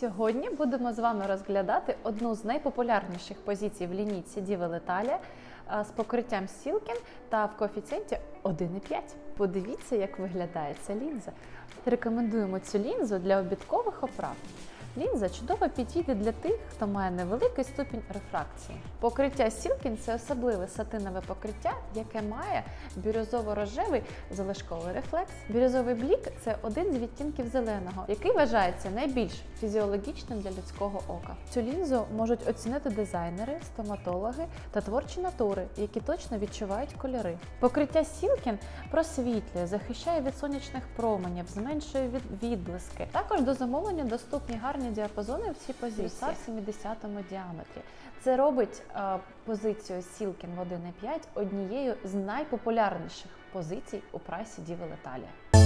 Сьогодні будемо з вами розглядати одну з найпопулярніших позицій в лінійці Діви Леталі з покриттям Сілкін та в коефіцієнті 1,5. Подивіться, як виглядає ця лінза. Рекомендуємо цю лінзу для обідкових оправ. Лінза чудово підійде для тих, хто має невеликий ступінь рефракції. Покриття Сілкін це особливе сатинове покриття, яке має бірюзово-рожевий залишковий рефлекс. Бірюзовий блік це один з відтінків зеленого, який вважається найбільш фізіологічним для людського ока. Цю лінзу можуть оцінити дизайнери, стоматологи та творчі натури, які точно відчувають кольори. Покриття Сілкін просвітлює, захищає від сонячних променів, зменшує від відблиски. Також до замовлення доступні гарні діапазони в цій позиції в 70 діаметрі. Це робить е, позицію Сілкін в 1.5 однією з найпопулярніших позицій у прайсі Діви Леталі.